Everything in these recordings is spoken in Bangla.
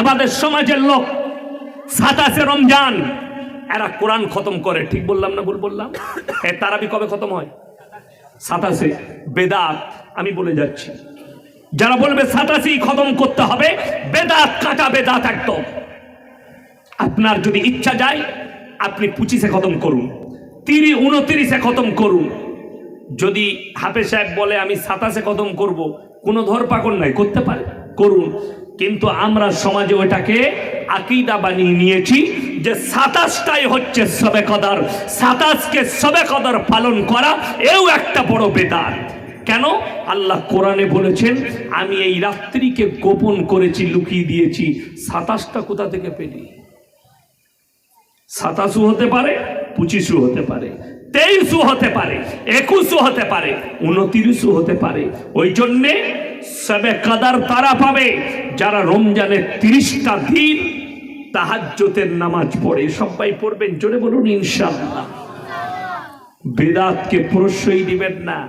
আমাদের সমাজের লোক সাতাশে রমজান, এরা কোরআন খতম করে। ঠিক বললাম না ভুল বললাম? এ তারাবি কবে খতম হয়? সাতাশে। বেদাত, আমি বলে যাচ্ছি। যারা বলবে সাতাশি খতম করতে হবে, বেদাত কাটা বেদাত একদম। আপনার যদি ইচ্ছা যায়, আপনি পঁচিশে খতম করুন। তিরিশ, উনত্রিশে খতম করুন। যদি হাফে সাহেব বলে, আমি সাতাশে খতম করব কোনো ধরপাকড় নাই, করতে পারে? করুন। কিন্তু আমরা সমাজে ওটাকে আকিদা বানিয়ে নিয়েছি যে সাতাশটাই হচ্ছে সবে কদর। সাতাশকে সবে কদর পালন করা এও একটা বড় বেদার কেন? আল্লাহ কোরআনে বলেছেন, আমি এই রাত্রিকে গোপন করেছি, লুকিয়ে দিয়েছি। সাতাশটা কোথা থেকে পেলি? সাতাশও হতে পারে, পঁচিশও হতে পারে, তেইশও হতে পারে, একুশও হতে পারে, উনতিরিশও হতে পারে। ওই জন্যে সবে কাদার তারা পাবে। যারা রমজানের তিরিশটা দিন তাহাজ্জতের নামাজ পড়ে, সবাই পড়বেন, জোরে বলুন ইনশাআল্লাহ। বেদাতকে প্রশ্রয় দিবেন না।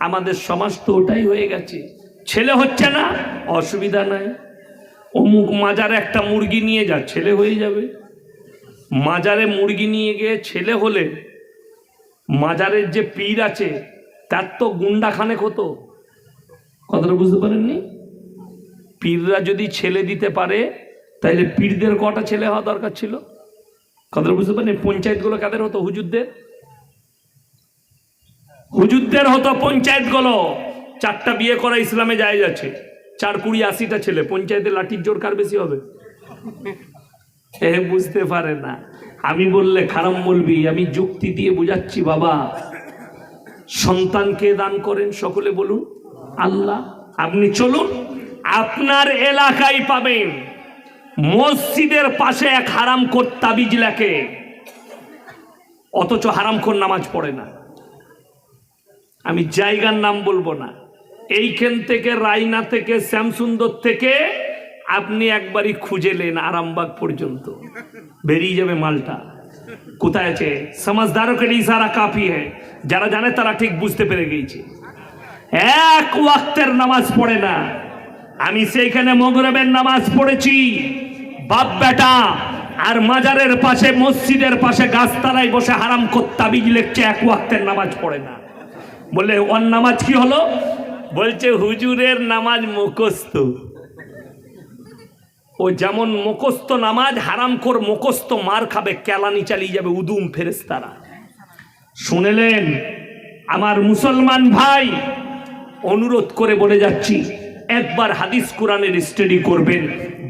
আমাদের সমাজ তো ওটাই হয়ে গেছে। ছেলে হচ্ছে না, অসুবিধা নাই। অমুক মাজারে একটা মুরগি নিয়ে যা, ছেলে হয়ে যাবে। মাজারে মুরগি নিয়ে গিয়ে ছেলে হলে মাজারের যে পীর আছে, তার তো গুন্ডা খানেক হতো। কথাটা বুঝতে পারেননি? পীররা যদি ছেলে দিতে পারে তাহলে পীরদের কটা ছেলে হওয়া দরকার ছিল? কথাটা বুঝতে পারেন পঞ্চায়েতগুলো কাদের হতো? হুজুরদের? হুজুরদের হতো পঞ্চায়েতগুলো। চারটা বিয়ে করা ইসলামে যায় যাচ্ছে। চার কুড়ি আশিটা ছেলে। পঞ্চায়েতে লাঠির জোর কার বেশি হবে? এ বুঝতে পারে না। আমি বললে খারাপ বলবি, আমি যুক্তি দিয়ে বুঝাচ্ছি, বাবা। সন্তানকে দান করেন সকলে বলুন। আল্লাহ। আপনি চলুন, আপনার এলাকায় পাবেন মসজিদের পাশে এক হারাম কর তাবিজ লেখে। অথচ হারামখোর নামাজ পড়ে না। আমি জায়গার নাম বলব না। এইখান থেকে, রায়না থেকে, শ্যামসুন্দর থেকে আপনি একবারই খুঁজে খুঁজেলেন আরামবাগ পর্যন্ত। বেরিয়ে যাবে মালটা। কোথায় আছে? সমাজদারও ইশারা কাফি হ্যাঁ যারা জানে তারা ঠিক বুঝতে পেরে গিয়েছে। এক ওয়াক্তের নামাজ পড়ে না। আমি সেইখানে মগরবের নামাজ পড়েছি। বাপ বেটা আর মাজারের পাশে, মসজিদের পাশে গাছতলায় বসে হারাম তাবিজ লিখছে, এক ওয়াক্তের নামাজ পড়ে না। বলে ওর নামাজ কি হলো? বলছে, হুজুরের নামাজ মুখস্থ। ও যেমন মুখস্থ নামাজ, হারাম কর মুখস্থ, মার খাবে, কেলানি চালিয়ে যাবে উদুম ফেরেস্তারা শুনেলেন, আমার মুসলমান ভাই অনুরোধ করে বলে যাচ্ছি, একবার হাদিস কোরআনের স্টাডি করবেন।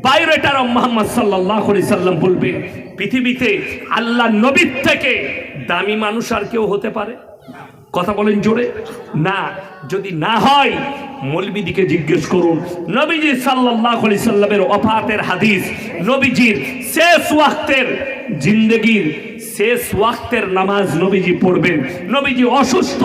বায়োরেটার মোহাম্মদ সাল্লাহ সাল্লাম বলবেন পৃথিবীতে আল্লাহ নবীর থেকে দামি মানুষ আর কেউ হতে পারে? কথা বলেন জোরে। না, যদি না হয়, মলবিদিকে জিজ্ঞেস করুন, নবীজি সাল্লাহ সাল্লামের অফাতের হাদিস, নবীজির শেষ ওয়াক্তের জিন্দগির শেষ ওয়াক্তের নামাজ নবীজি পড়বেন। নবীজি অসুস্থ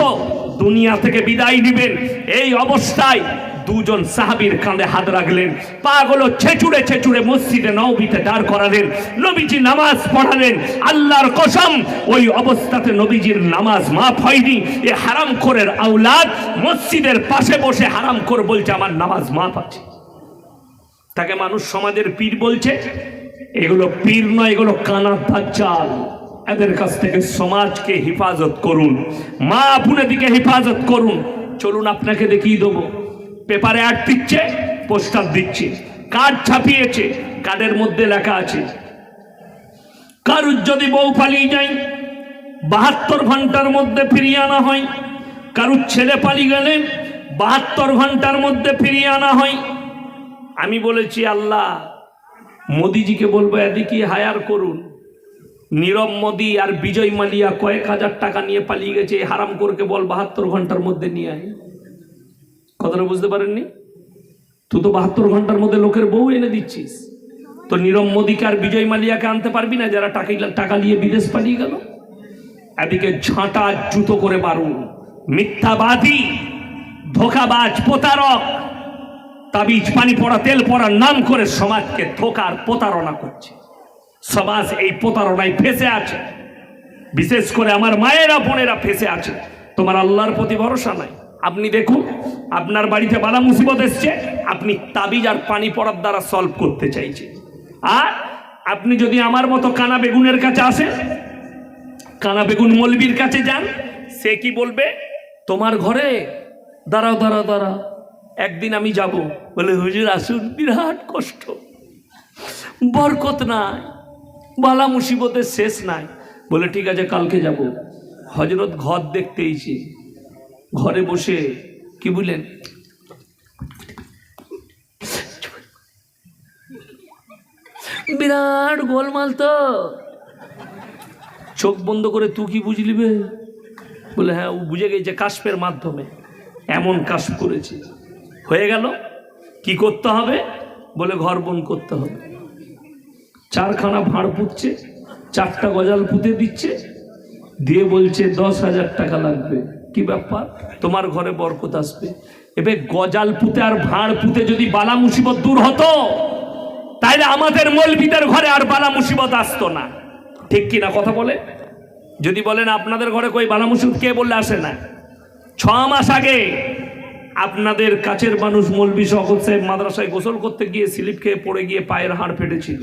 দুনিয়া থেকে বিদায় নেবেন। এই অবস্থায় দুজন সাহাবীর কাঁধে হাত রাখলেন। পাগুলো ছেচুড়ে ছেচুড়ে মসজিদে নবীতে দাঁড় করালেন। নবীজি নামাজ পড়ালেন। আল্লাহর কসম, ওই অবস্থাতে নবীজির নামাজ মাফ হয়নি। এ হারাম করের আউলাদ মসজিদের পাশে বসে হারাম কর বলছে, আমার নামাজ মাফ আছে। তাকে মানুষ সমাজের পীর বলছে। এগুলো পীর নয়, এগুলো কানার চাল এদের কাছ থেকে সমাজকে হেফাজত করুন। মা দিকে হেফাজত করুন। চলুন আপনাকে দেখিয়ে দেবো। পেপারে অ্যাড দিচ্ছে, পোস্টার দিচ্ছে। কার্ড ছাপিয়েছে, কার্ডের মধ্যে লেখা আছে, কারুর যদি বউ পালিয়ে যায়, বাহাত্তর ঘণ্টার মধ্যে ফিরিয়ে আনা হয়। কারুর ছেলে পালিয়ে গেলে বাহাত্তর ঘণ্টার মধ্যে ফিরিয়ে আনা হয়। আমি বলেছি, আল্লাহ, মোদিজিকে বলব, এদিকে হায়ার করুন। নীরব মোদী আর বিজয় মালিয়া কয়েক হাজার টাকা নিয়ে পালিয়ে গেছে হারাম করকে বল বাহাত্তর ঘণ্টার মধ্যে নিয়ে আয়। কথাটা বুঝতে পারেননি? তুই তো বাহাত্তর ঘণ্টার মধ্যে লোকের বউ এনে দিচ্ছিস। তো নীরব মোদীকে আর বিজয় মালিয়াকে আনতে পারবি না যারা টাকা টাকা নিয়ে বিদেশ পালিয়ে গেল? এদিকে ঝাঁটা জুতো করে মারুন মিথ্যাবাদী, ধোকাবাজ, প্রতারক। তাবিজ, পানি পড়া, তেল পড়ার নাম করে সমাজকে ধোকার প্রতারণা করছে। সমাজ এই প্রতারণায় ফেসে আছে। বিশেষ করে আমার মায়েরা, বোনেরা ফেসে আছে। তোমার আল্লাহর প্রতি ভরসা নাই। আপনি দেখুন, আপনার বাড়িতে বালা মুসিবত এসছে, আপনি তাবিজ আর পানি পড়ার দ্বারা সলভ করতে চাইছেন আর আপনি যদি আমার মতো কানা বেগুনের কাছে আসেন, কানা বেগুন মলবির কাছে যান, সে কি বলবে? তোমার ঘরে, দাঁড়াও দাঁড়াও দাঁড়াও, একদিন আমি যাব। বলে, হুজুর, আসুন, বিরাট কষ্ট। বরকত নাই। বালা মুসিবতের শেষ নাই। বলে, ঠিক আছে, কালকে যাব। হজরত ঘর দেখতে এসে ঘরে বসে কি বললেন? বিরাট গোলমাল তো। চোখ বন্ধ করে তুই কি বুঝলিবে বলে হ্যাঁ ও বুঝে গেছে কাশ্পের মাধ্যমে। এমন কাশ্প করেছে। হয়ে গেল? কি করতে হবে? বলে, ঘর বন করতে হবে। চারখানা ভাঁড় পুঁতছে, চারটা গজাল পুঁতে দিচ্ছে, দিয়ে বলছে, দশ হাজার টাকা লাগবে। কি ব্যাপার? তোমার ঘরে বরকত আসবে। এবার গজাল পুঁতে আর ভাঁড় পুঁতে যদি বালা মুসিবত দূর হতো, তাইলে আমাদের মলবিদের ঘরে আর বালা মুসিবত আসতো না। ঠিক কিনা কথা বলে? যদি বলেন, আপনাদের ঘরে কই বালা মুসিবত? কে বললে আসে না। ছ মাস আগে আপনাদের কাছের মানুষ মলবি শকত সাহেব মাদ্রাসায় গোসল করতে গিয়ে স্লিপ খেয়ে পড়ে গিয়ে পায়ের হাড় ফেটেছিল।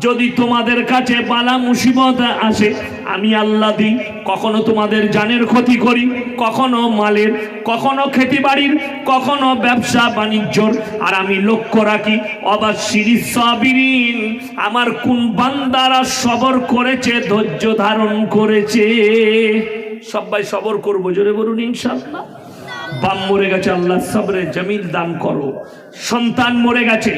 যদি তোমাদের কাছে বালা মুসিবত আসে, আমি আল্লাহ দিই, কখনো তোমাদের জানের ক্ষতি করি, কখনো মালের, কখনো খেতি বাড়ির কখনো ব্যবসা বাণিজ্যর। আর আমি লক্ষ্য রাখি অবাক সাবিরিন, আমার কোন বান্দারা সবর করেছে, ধৈর্য ধারণ করেছে। সবাই সবর করব, জোরে বলুন ইনশাল্লাহ বাম মরে গেছে আল্লাহ সাবরে জমিল দান করো। সন্তান মরে গেছে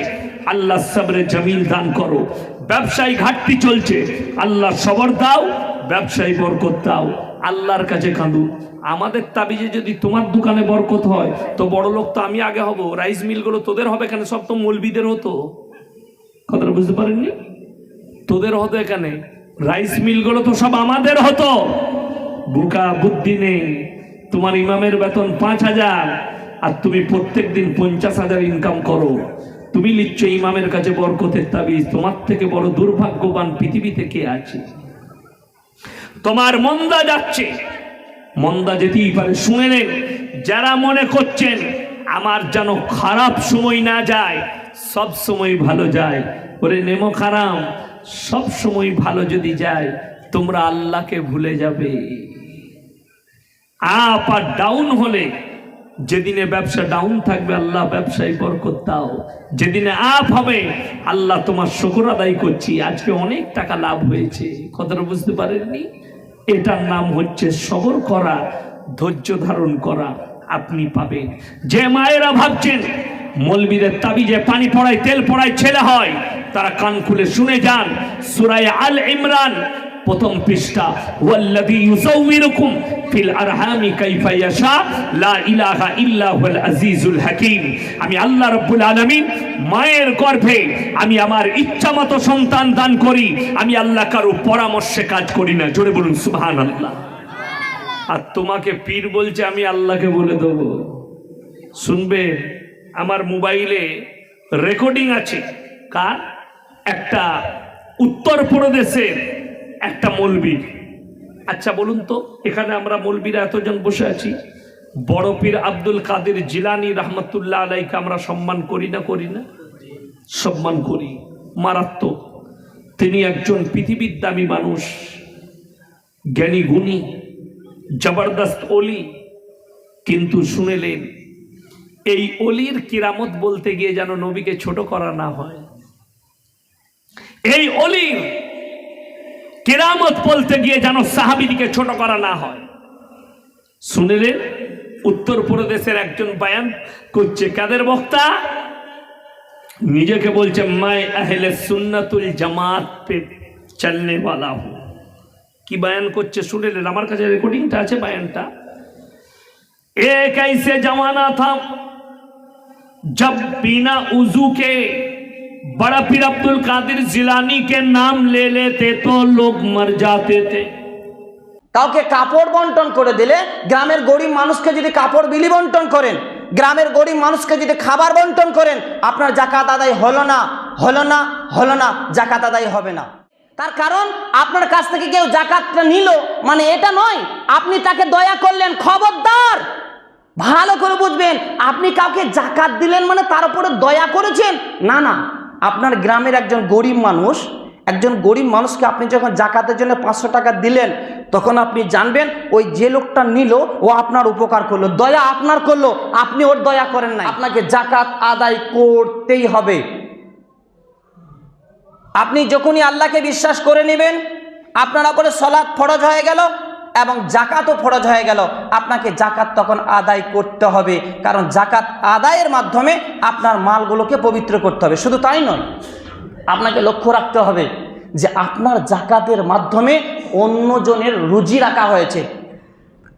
আল্লাহ সাবরে জমিল দান করো। ব্যবসায়ী ঘাটতি চলছে। আল্লাহ সবর দাও, ব্যবসায়ী বরকত দাও। আল্লাহর কাছে কাঁদু। আমাদের তাবিজে যদি তোমার দোকানে বরকত হয়, তো বড় লোক তো আমি আগে হব। রাইস মিলগুলো তোদের হবে কেন? সব তো মলবিদের হতো। কথাটা বুঝতে পারেননি? তোদের হতো এখানে। রাইস মিলগুলো তো সব আমাদের হতো। বুকা বুদ্ধি নেই। তোমার ইমামের বেতন পাঁচ হাজার, আর তুমি প্রত্যেক দিন পঞ্চাশ হাজার ইনকাম করো। তুমি লিখছ ইমামের কাছে বরকতের তাবিজ। তোমার থেকে বড় দুর্ভাগ্যবান পৃথিবীতে কে আছে? তোমার মন্দা যাচ্ছে। মন্দা যেতেই পারে, শুনে নেন যারা মনে করছেন, আমার যেন খারাপ সময় না যায়, সব সময় ভালো যায়। ওরে নেমো খারাপ সব সময় ভালো যদি যায়, তোমরা আল্লাহকে ভুলে যাবে। আপ আর ডাউন হলে যেদিনে ব্যবসা ডাউন থাকবে, আল্লাহ ব্যবসায় বরকত দাও। যেদিনে আপ হবে, আল্লাহ তোমার শকর আদায় করছি। আজকে অনেক টাকা লাভ হয়েছে। কথাটা বুঝতে পারেননি? এটার নাম হচ্ছে সবর করা, ধৈর্য ধারণ করা আপনি পাবেন। যে মায়েরা ভাবছেন, মলবিদের তাবিজে পানি পড়ায়, তেল পড়ায় ছেলে হয়, তারা কান খুলে শুনে যান। সুরায় আল ইমরান প্রথম পৃষ্ঠা, ওয়াল্লাযী ইউসাউবিরুকুম ফিল আরহামি কাইফা ইয়াশা, লা ইলাহা ইল্লা হুয়াল আজিজুল হাকীম। আমি আল্লাহ রাব্বুল আলামিন, মায়ের গর্ভে আমি আমার ইচ্ছামতো সন্তান দান করি। আমি আল্লাহ কারও পরামর্শে কাজ করি না। জোরে বলুন, সুবহানাল্লাহ। আর তোমাকে পীর বলছে, আমি আল্লাহকে বলে দেবো। শুনবে, আমার মোবাইলে রেকর্ডিং আছে। কার? একটা উত্তরপ্রদেশের একটা মলবির আচ্ছা বলুন তো, এখানে আমরা মলবিরা এতজন বসে আছি। বড় পীর আব্দুল কাদের জিলানি রহমতুল্লাহ আলাইকে আমরা সম্মান করি না করি না? সম্মান করি, মারাত্মক। তিনি একজন পৃথিবীর দামি মানুষ, জ্ঞানী গুণী, জবরদস্ত অলি, কিন্তু শুনেলেন, এই অলির কিরামত বলতে গিয়ে যেন নবীকে ছোট করা না হয়। এই অলির কেরামত বলতে গিয়ে যেন সাহাবিদিকে ছোট করা না হয় শুনেলেন উত্তরপ্রদেশের একজন বায়ান করছে কাদের বক্তা নিজেকে বলছে মাই আহলে সুন্নাতুল জামাত পে চলনে वाला हूं কি বায়ান করছে শুনেলেন আমার কাছে রেকর্ডিংটা আছে বায়ানটা एक ऐसे जमाना था जब बिना उजू के बड़ा पीर अब्दुल कादिर जिलानी के नाम ले लेते तो लोग मर जाते थे কাউকে কাপড় বন্টন করে দিলে গ্রামের গরিব মানুষকে যদি কাপড় বিলি বন্টন করেন গ্রামের গরিব মানুষকে যদি খাবার বন্টন করেন আপনার জাকাত আদায় হলো না হলো না হলো না জাকাত আদায় হবে না তার কারণ আপনার কাছ থেকে কেউ জাকাতটা নিল মানে এটা নয় আপনি তাকে দয়া করলেন খবরদার ভালো করে বুঝবেন আপনি কাউকে জাকাত দিলেন মানে তার উপরে দয়া করেছেন না না আপনার গ্রামের একজন গরিব মানুষ, একজন গরিব মানুষকে আপনি যখন জাকাতের জন্য পাঁচশো টাকা দিলেন, তখন আপনি জানবেন ওই যে লোকটা নিল, ও আপনার উপকার করল, দয়া আপনার করল, আপনি ওর দয়া করেন না আপনাকে জাকাত আদায় করতেই হবে। আপনি যখনই আল্লাহকে বিশ্বাস করে নেবেন, আপনার উপরে সলাৎ ফরজ হয়ে গেল এবং জাকাতও ফরজ হয়ে গেল। আপনাকে জাকাত তখন আদায় করতে হবে। কারণ জাকাত আদায়ের মাধ্যমে আপনার মালগুলোকে পবিত্র করতে হবে। শুধু তাই নয়, আপনাকে লক্ষ্য রাখতে হবে যে আপনার জাকাতের মাধ্যমে অন্যজনের রুজি রাখা হয়েছে।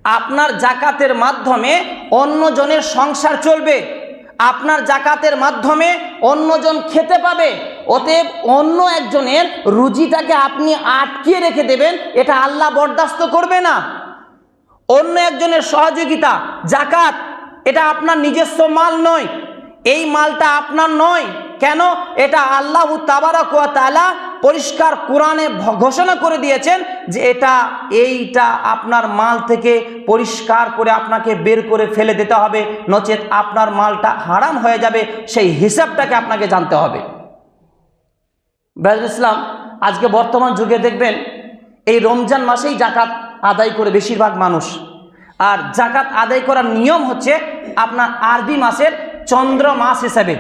আপনার জাকাতের মাধ্যমে অন্যজনের সংসার চলবে। আপনার জাকাতের মাধ্যমে অন্যজন খেতে পাবে। অতএব অন্য একজনের রুজিটাকে আপনি আটকিয়ে রেখে দেবেন, এটা আল্লাহ বরদাস্ত করবে না। অন্য একজনের সহযোগিতা, জাকাত, এটা আপনার নিজস্ব মাল নয়। এই মালটা আপনার নয়। কেন? এটা আল্লাহ তাবারক ওয়া তাআলা পরিষ্কার কোরআনে ঘোষণা করে দিয়েছেন যে এটা, এইটা আপনার মাল থেকে পরিষ্কার করে আপনাকে বের করে ফেলে দিতে হবে। নচেত আপনার মালটা হারাম হয়ে যাবে, সেই হিসাবটাকে আপনাকে জানতে হবে। ব্রাজিল ইসলাম, আজকে বর্তমান যুগে দেখবেন, এই রমজান মাসেই জাকাত আদায় করে বেশিরভাগ মানুষ। আর জাকাত আদায় করার নিয়ম হচ্ছে আপনার আরবি মাসের চন্দ্র মাস হিসেবে।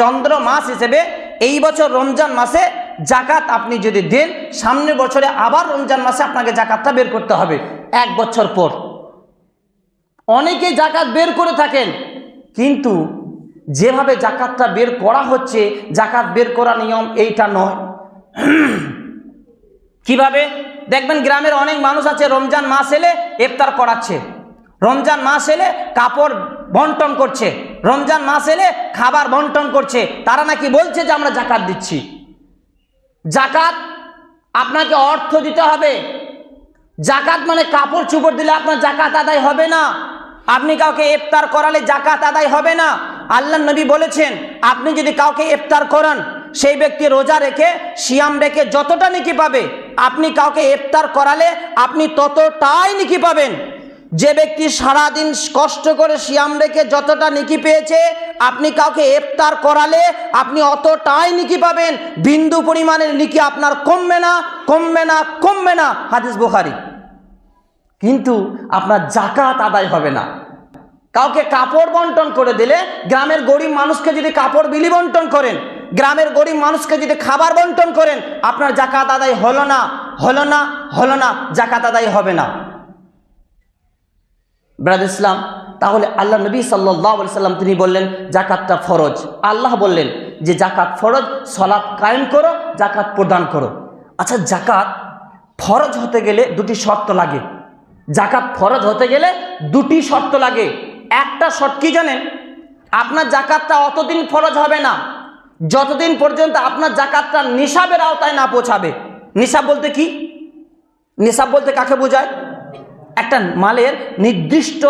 চন্দ্র মাস হিসেবে এই বছর রমজান মাসে জাকাত আপনি যদি দেন, সামনের বছরে আবার রমজান মাসে আপনাকে জাকাতটা বের করতে হবে, এক বছর পর। অনেকে জাকাত বের করে থাকেন, কিন্তু যেভাবে জাকাতটা বের করা হচ্ছে, জাকাত বের করা নিয়ম এইটা নয়। কীভাবে? দেখবেন গ্রামের অনেক মানুষ আছে, রমজান মাস এলে ইফতার করাচ্ছে। রমজান মাস এলে কাপড় বন্টন করছে। রমজান মাস এলে খাবার বন্টন করছে। তারা নাকি বলছে যে আমরা জাকাত দিচ্ছি। জাকাত আপনাকে অর্থ দিতে হবে। জাকাত মানে কাপড় চুপড় দিলে আপনার জাকাত আদায় হবে না। আপনি কাউকে ইফতার করালে জাকাত আদায় হবে না। আল্লাহ নবী বলেছেন, আপনি যদি কাউকে ইফতার করান, সেই ব্যক্তি রোজা রেখে, সিয়াম রেখে যতটা নিকি পাবে, আপনি কাউকে ইফতার করালে আপনি ততটাই নিকি পাবেন। যে ব্যক্তি সারাদিন কষ্ট করে সিয়াম রেখে যতটা নিকি পেয়েছে, আপনি কাউকে ইফতার করালে আপনি অতটাই নিকি পাবেন। বিন্দু পরিমাণের নিকি আপনার কমবে না কমবে না কমবে না, হাদিস বুখারি। কিন্তু আপনার জাকাত আদায় হবে না। কাউকে কাপড় বন্টন করে দিলে গ্রামের গরিব মানুষকে যদি কাপড় বিলি বন্টন করেন, গ্রামের গরিব মানুষকে যদি খাবার বন্টন করেন, আপনার জাকাত আদায় হলো না হলো না হলো না জাকাত আদায় হবে না। ব্রাদ ইসলাম, তাহলে আল্লাহ নবী সাল্লাহ সাল্লাম তিনি বললেন, জাকাতটা ফরজ। আল্লাহ বললেন যে, জাকাত ফরজ, সলাৎ কায়েম করো, জাকাত প্রদান করো। আচ্ছা জাকাত ফরজ হতে গেলে দুটি শর্ত লাগে। জাকাত ফরজ হতে গেলে দুটি শর্ত লাগে। একটা শর্ত কি জানেন? আপনার জাকাতটা অতদিন ফরজ হবে না। যতদিন পর্যন্ত আপনার জাকাতটা নিসাবের আওতায় না পৌঁছাবে। নিসাব বলতে কি? নিসাব বলতে কাকে বোঝায়? একটা মালের নির্দিষ্ট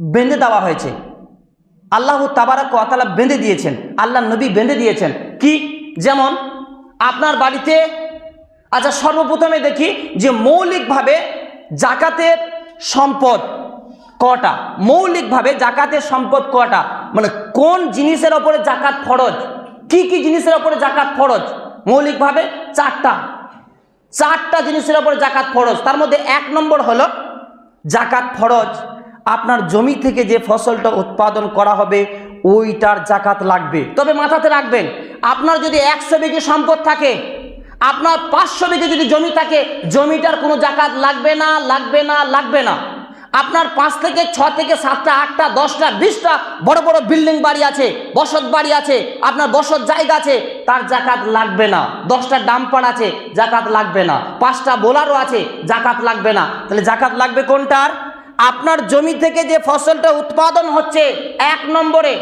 বেঁধে দেওয়া হয়েছে। আল্লাহ তাবারাক তালা বেঁধে দিয়েছেন, আল্লাহ নবী বেঁধে দিয়েছেন। কি? যেমন আপনার বাড়িতে আচ্ছা সর্বপ্রথমে দেখি যে মৌলিকভাবে জাকাতের সম্পদ কটা? মৌলিকভাবে জাকাতের সম্পদ কটা? মানে কোন জিনিসের ওপরে জাকাত ফরজ? কি কি জিনিসের ওপরে জাকাত ফরজ? মৌলিকভাবে চারটা। চারটা জিনিসের ওপর জাকাত ফরজ। তার মধ্যে এক নম্বর হলো জাকাত ফরজ। আপনার জমি থেকে যে ফসলটা উৎপাদন করা হবে, ওইটার জাকাত লাগবে। তবে মাথাতে রাখবেন, আপনার যদি একশো বিঘে সম্পদ থাকে, আপনার পাঁচশো বিঘে যদি জমি থাকে, জমিটার কোনো জাকাত লাগবে না লাগবে না লাগবে না। আপনার পাঁচ থেকে ছ থেকে সাতটা, আটটা, দশটা, বিশটা বড় বড় বিল্ডিং বাড়ি আছে, বসত বাড়ি আছে, আপনার বসত জায়গা আছে, তার জাকাত লাগবে না। দশটা ডাম্পার আছে, জাকাত লাগবে না। পাঁচটা বোলারও আছে, জাকাত লাগবে না। তাহলে জাকাত লাগবে কোনটার? আপনার জমি থেকে যে ফসলটা উৎপাদন হচ্ছে, এক নম্বরে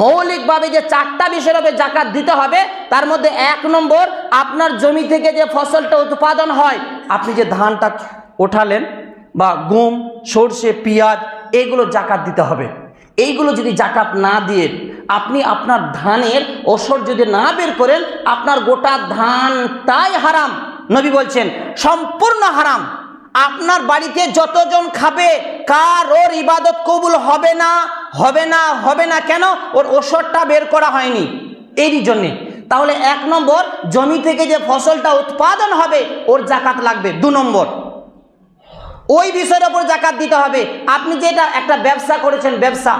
মৌলিকভাবে যে চারটা বিষয়ের হবে জাকাত দিতে হবে, তার মধ্যে এক নম্বর, আপনার জমি থেকে যে ফসলটা উৎপাদন হয়, আপনি যে ধানটা ওঠালেন বা গম, সর্ষে, পেঁয়াজ, এগুলো জাকাত দিতে হবে। এইগুলো যদি জাকাত না দিয়ে আপনি আপনার ধানের ওসর যদি না বের করেন, আপনার গোটা ধানটাই হারাম। নবী বলছেন, সম্পূর্ণ হারাম। আপনার বাড়িতে যতজন খাবে কার ওর ইবাদত কবুল হবে না হবে না হবে না কেন? ওর ওষরটা বের করা হয়নি। এরই জন্যে। তাহলে এক নম্বর, জমি থেকে যে ফসলটা উৎপাদন হবে, ওর জাকাত লাগবে। দু নম্বর ওই বিষয়ের ওপর জাকাত দিতে হবে। আপনি যেটা একটা ব্যবসা করেছেন, ব্যবসা।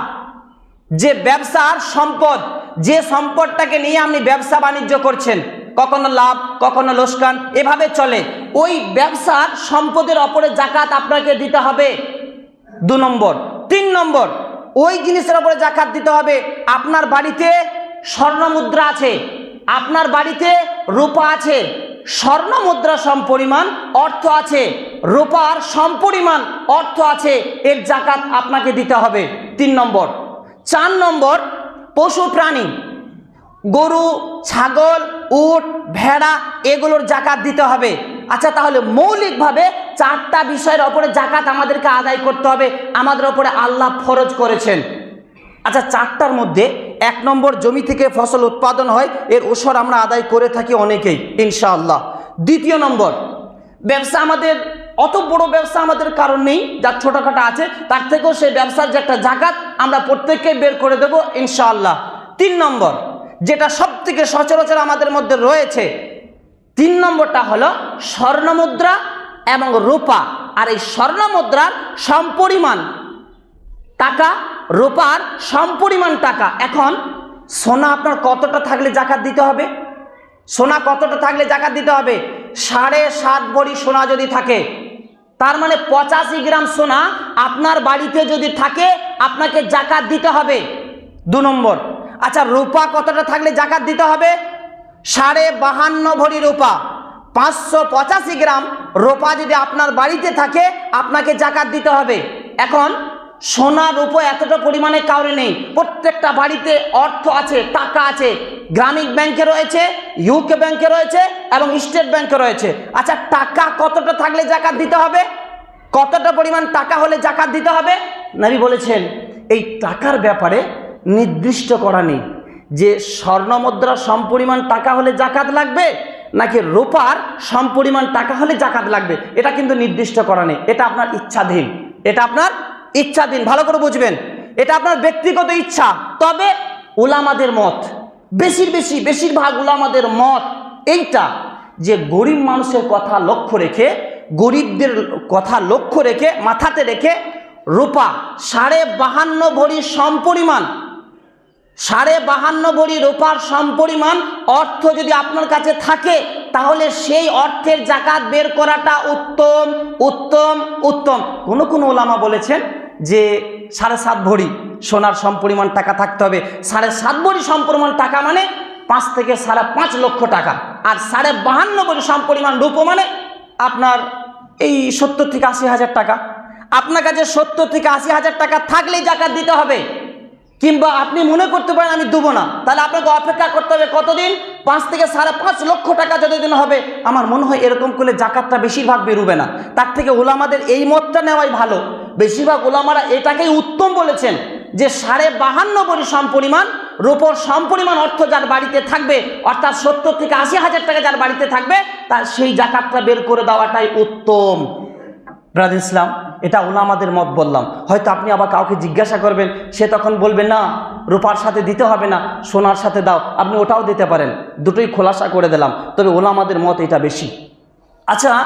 যে ব্যবসার সম্পদ, যে সম্পদটাকে নিয়ে আপনি ব্যবসা বাণিজ্য করছেন, কখনো লাভ, কখনো লোসকান এভাবে চলে। ওই ব্যবসার সম্পদের ওপরে জাকাত আপনাকে দিতে হবে। দু নম্বর। তিন নম্বর, ওই জিনিসের ওপরে জাকাত দিতে হবে। আপনার বাড়িতে স্বর্ণ মুদ্রা আছে। আপনার বাড়িতে রূপা আছে। স্বর্ণ মুদ্রা সমপরিমাণ অর্থ আছে। রূপার সমপরিমাণ অর্থ আছে, এর জাকাত আপনাকে দিতে হবে। তিন নম্বর। চার নম্বর, পশু প্রাণী, গরু, ছাগল, উট, ভেড়া, এগুলোর জাকাত দিতে হবে। আচ্ছা তাহলে মৌলিকভাবে চারটা বিষয়ের ওপরে জাকাত আমাদেরকে আদায় করতে হবে, আমাদের ওপরে আল্লাহ ফরজ করেছেন। আচ্ছা চারটার মধ্যে এক নম্বর, জমি থেকে ফসল উৎপাদন হয়, এর ওসর আমরা আদায় করে থাকি অনেকেই, ইনশাআল্লাহ। দ্বিতীয় নম্বর, ব্যবসা আমাদের অত বড় ব্যবসা আমাদের কারণ নেই, যার ছোটোখাটো আছে, তার থেকেও সেই ব্যবসার যে একটা জাকাত আমরা প্রত্যেককে বের করে দেবো ইনশাআল্লাহ। তিন নম্বর, যেটা সব থেকে সচরাচর আমাদের মধ্যে রয়েছে, তিন নম্বরটা হলো স্বর্ণমুদ্রা এবং রূপা। আর এই স্বর্ণমুদ্রার সমপরিমাণ টাকা, রূপার সমপরিমাণ টাকা। এখন সোনা আপনার কতটা থাকলে জাকাত দিতে হবে? সোনা কতটা থাকলে জাকাত দিতে হবে? সাড়ে সাত ভরি সোনা যদি থাকে তার মানে পঁচাশি গ্রাম সোনা আপনার বাড়িতে যদি থাকে, আপনাকে জাকাত দিতে হবে। দু নম্বর। আচ্ছা রূপা কতটা থাকলে জাকাত দিতে হবে? সাড়ে বাহান্ন ভরি রূপা। পাঁচশো পঁচাশি গ্রাম রোপা যদি আপনার বাড়িতে থাকে, আপনাকে জাকাত দিতে হবে। এখন সোনা রূপো এতটা পরিমাণে কাউরে নেই। প্রত্যেকটা বাড়িতে অর্থ আছে, টাকা আছে। গ্রামীণ ব্যাংকে রয়েছে ইউকে ব্যাংকে রয়েছে এবং স্টেট ব্যাংকে রয়েছে। আচ্ছা টাকা কতটা থাকলে জাকাত দিতে হবে? কতটা পরিমাণ টাকা হলে জাকাত দিতে হবে? নারী বলেছেন, এই টাকার ব্যাপারে নির্দিষ্ট করা নেই। যে স্বর্ণমুদ্রার সমপরিমাণ টাকা হলে জাকাত লাগবে, নাকি রূপার সমপরিমাণ টাকা হলে জাকাত লাগবে, এটা কিন্তু নির্দিষ্ট করা নেই। এটা আপনার ইচ্ছাধীন। এটা আপনার ইচ্ছাধীন ভালো করে বুঝবেন। এটা আপনার ব্যক্তিগত ইচ্ছা। তবে ওলামাদের মত, বেশির বেশি, বেশিরভাগ ওলামাদের মত এইটা যে গরিব মানুষের কথা লক্ষ্য রেখে, গরিবদের কথা লক্ষ্য রেখে, মাথাতে রেখে রূপা সাড়ে বাহান্ন ভরি সমপরিমাণ, সাড়ে বাহান্ন ভরি রূপার সমপরিমাণ অর্থ যদি আপনার কাছে থাকে, তাহলে সেই অর্থের জাকাত বের করাটা উত্তম উত্তম উত্তম। কোনো কোনো ওলামা বলেছেন যে সাড়ে সাত ভরি সোনার সমপরিমাণ টাকা থাকতে হবে। সাড়ে সাত ভরি সমপরিমাণ টাকা মানে পাঁচ থেকে সাড়ে পাঁচ লক্ষ টাকা। আর সাড়ে বাহান্ন ভরি সমপরিমাণ রূপ মানে আপনার এই সত্তর থেকে আশি হাজার টাকা। আপনার কাছে সত্তর থেকে আশি হাজার টাকা থাকলেই জাকাত দিতে হবে। কিংবা আপনি মনে করতে পারেন আমি দেবো না। তাহলে আপনাকে অপেক্ষা করতে হবে কতদিন? পাঁচ থেকে সাড়ে পাঁচ লক্ষ টাকা যতদিন হবে। আমার মনে হয় এরকম করলে জাকাতটা বেশিরভাগ বেরোবে না। তার থেকে ওলামাদের এই মতটা নেওয়াই ভালো। বেশিরভাগ ওলামারা এটাকেই উত্তম বলেছেন যে সাড়ে বাহান্ন বড়ি সমপরিমাণ রূপর সমপরিমাণ অর্থ যার বাড়িতে থাকবে, অর্থাৎ সত্তর থেকে আশি হাজার টাকা যার বাড়িতে থাকবে তার সেই জাকাতটা বের করে দেওয়াটাই উত্তম। ব্রাদ ইসলাম, এটা ওলামাদের মত বললাম। হয়তো আপনি আবার কাউকে জিজ্ঞাসা করবেন, সে তখন বলবে, না, রূপার সাথে দিতে হবে না, সোনার সাথে দাও। আপনি ওটাও দিতে পারেন। দুটোই খোলাসা করে দিলাম। তবে ওলামাদের মত এটা বেশি। আচ্ছা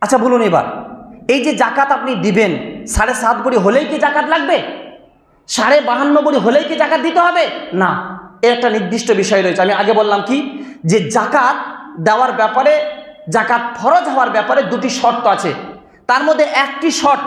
আচ্ছা বলুন এবার। এই যে জাকাত আপনি দিবেন, সাড়ে সাত বড়ি হলেই কি জাকাত লাগবে? সাড়ে বাহান্ন বড়ি হলেই কি জাকাত দিতে হবে? না, এর একটা নির্দিষ্ট বিষয় রয়েছে। আমি আগে বললাম কি? যে জাকাত দেওয়ার ব্যাপারে, জাকাত ফরজ হওয়ার ব্যাপারে দুটি শর্ত আছে। তার মধ্যে একটি শর্ত,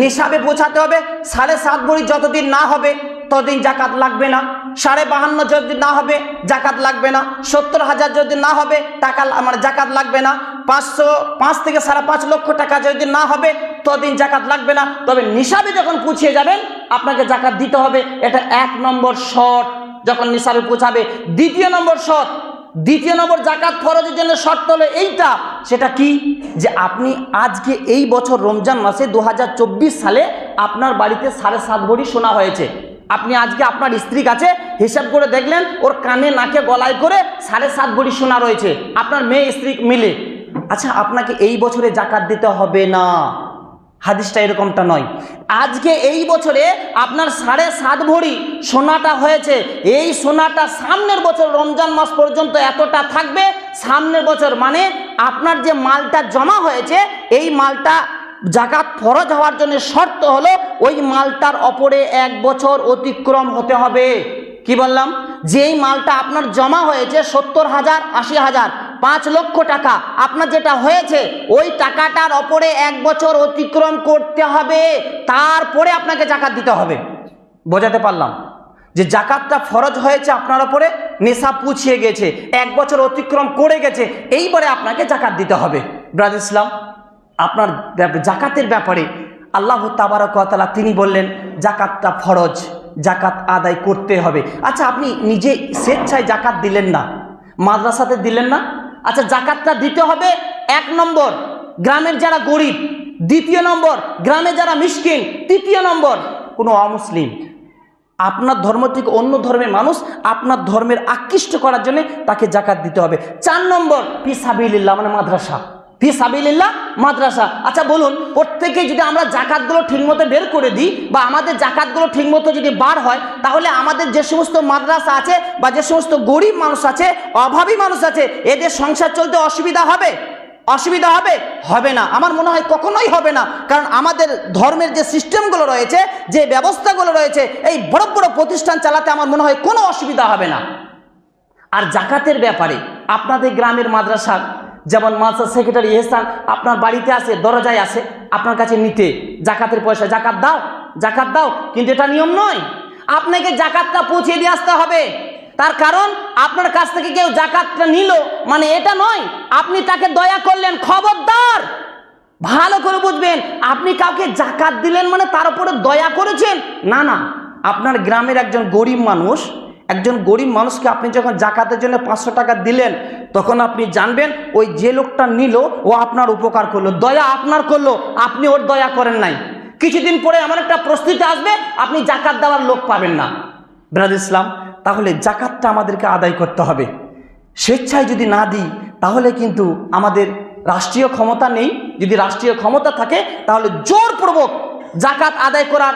নিসাবে পৌঁছাতে হবে, সাড়ে সাত ভরি যতদিন না হবে, ততদিন জাকাত লাগবে না। সাড়ে বাহান্ন যদি না হবে, জাকাত লাগবে না। সত্তর হাজার যদি না হবে, টাকা আমার জাকাত লাগবে না। পাঁচশো, পাঁচ থেকে সাড়ে পাঁচ লক্ষ টাকা যদি না হবে, ততদিন জাকাত লাগবে না। তবে নিসাবে যখন পুছিয়ে যাবেন, আপনাকে জাকাত দিতে হবে। এটা এক নম্বর শর্ত। যখন নিসাবে পৌঁছাবে, দ্বিতীয় নম্বর শর্ত। দ্বিতীয় নম্বর জাকাত ফরজের জন্য শর্ত হলো এইটা। সেটা কি? যে আপনি আজকে এই বছর রমজান মাসে দু হাজার চব্বিশ সালে আপনার বাড়িতে সাড়ে সাত ভরি সোনা হয়েছে। আপনি আজকে আপনার স্ত্রী কাছে হিসাব করে দেখলেন, ওর কানে নাকে গলায় করে সাড়ে সাত ভরি সোনা রয়েছে। আপনার মেয়ে, স্ত্রী মিলে। আচ্ছা আপনাকে এই বছরে জাকাত দিতে হবে না। হাদিসটা এরকমটা নয়। আজকে এই বছরে আপনার সাড়ে সাত ভরি সোনাটা হয়েছে। এই সোনাটা সামনের বছর রমজান মাস পর্যন্ত এতটা থাকবে? সামনের বছর মানে আপনার যে মালটা জমা হয়েছে, এই মালটা জাকাত ফরজ হওয়ার জন্য শর্ত হলো ওই মালটার অপরে এক বছর অতিক্রম হতে হবে। কি বললাম? যেই মালটা আপনার জমা হয়েছে সত্তর হাজার, আশি হাজার পাঁচ লক্ষ টাকা। আপনার যেটা হয়েছে, ওই টাকাটার ওপরে এক বছর অতিক্রম করতে হবে, তারপরে আপনাকে জাকাত দিতে হবে। বোঝাতে পারলাম? যে জাকাতটা ফরজ হয়েছে আপনার ওপরে নেশা পুছিয়ে গেছে, এক বছর অতিক্রম করে গেছে, এইবারে আপনাকে জাকাত দিতে হবে। ব্রাজ ইসলাম আপনার জাকাতের ব্যাপারে আল্লাহ তাবারকালা তিনি বললেন, জাকাতটা ফরজ, জাকাত আদায় করতে হবে। আচ্ছা আপনি নিজে স্বেচ্ছায় জাকাত দিলেন না, মাদ্রাসাতে দিলেন না? আচ্ছা জাকাতটা দিতে হবে এক নম্বর। গ্রামের যারা গরিব, দ্বিতীয় নম্বর, গ্রামে যারা মিসকিন, তৃতীয় নম্বর, কোনো অমুসলিম। আপনার ধর্ম থেকে অন্য ধর্মের মানুষ আপনার ধর্মের আকৃষ্ট করার জন্য তাকে জাকাত দিতে হবে। চার নম্বর পিসাবিল্লা মানে মাদ্রাসা। ফি সাবিল্লাহ মাদ্রাসা। আচ্ছা বলুন, প্রত্যেকে যদি আমরা জাকাতগুলো ঠিকমতো বের করে দিই বা আমাদের জাকাতগুলো ঠিকমতো যদি বার হয়, তাহলে আমাদের যে সমস্ত মাদ্রাসা আছে বা যে সমস্ত গরিব মানুষ আছে, অভাবী মানুষ আছে, এদের সংসার চলতে অসুবিধা হবে? অসুবিধা হবে? হবে না। আমার মনে হয় কখনোই হবে না। কারণ আমাদের ধর্মের যে সিস্টেমগুলো রয়েছে, যে ব্যবস্থাগুলো রয়েছে, এই বড় বড় প্রতিষ্ঠান চালাতে আমার মনে হয় কোনো অসুবিধা হবে না। আর জাকাতের ব্যাপারে আপনাদের গ্রামের মাদ্রাসা যেমন মাদ্রাসা সেক্রেটারি এহসান আপনার বাড়িতে আসে দরজায় আসে আপনার কাছে নিতে। জাকাতের পয়সা জাকাত দাও জাকাত দাও, কিন্তু এটা নিয়ম নয়। আপনাকে জাকাতটা পৌঁছে দিয়ে আসতে হবে। তার কারণ আপনার কাছ থেকে কেউ জাকাতটা নিল মানে এটা নয়। আপনি তাকে দয়া করলেন, খবরদার। ভালো করে বুঝবেন, আপনি কাউকে জাকাত দিলেন মানে তার উপরে দয়া করেছেন? না না। আপনার গ্রামের একজন গরিব মানুষ একজন গরিব মানুষকে আপনি যখন জাকাতের জন্য পাঁচশো টাকা দিলেন, তখন আপনি জানবেন ওই যে লোকটা নিল, ও আপনার উপকার করল, দয়া আপনার করল, আপনি ওর দয়া করেন নাই। কিছুদিন পরে এমন একটা প্রস্তুতি আসবে, আপনি জাকাত দেওয়ার লোক পাবেন না। ব্রাদ ইসলাম, তাহলে জাকাতটা আমাদেরকে আদায় করতে হবে। স্বেচ্ছায় যদি না দিই, তাহলে কিন্তু আমাদের রাষ্ট্রীয় ক্ষমতা নেই। যদি রাষ্ট্রীয় ক্ষমতা থাকে, তাহলে জোরপূর্বক জাকাত আদায় করার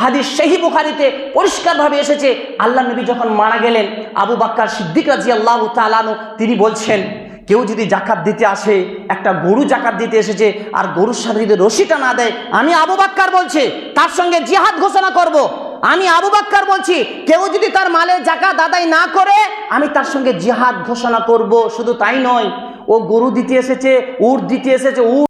হাদিস সেহি বুখারিতে পরিষ্কারভাবে এসেছে আল্লাহ নবী যখন মারা গেলেন, আবু বাক্কার সিদ্দিক রাজি আল্লাহ তালানু তিনি বলছেন, কেউ যদি জাকাত দিতে আসে, একটা গরু জাকাত দিতে এসেছে, আর গরুর সাথে যদি রশিটা না দেয়, আমি আবু বাক্কার বলছে, তার সঙ্গে জিহাদ ঘোষণা করব। আমি আবু বাক্কার বলছি, কেউ যদি তার মালের জাকাত আদায় না করে, আমি তার সঙ্গে জিহাদ ঘোষণা করব শুধু তাই নয়, ও গরু দিতে এসেছে, উট দিতে এসেছে, উট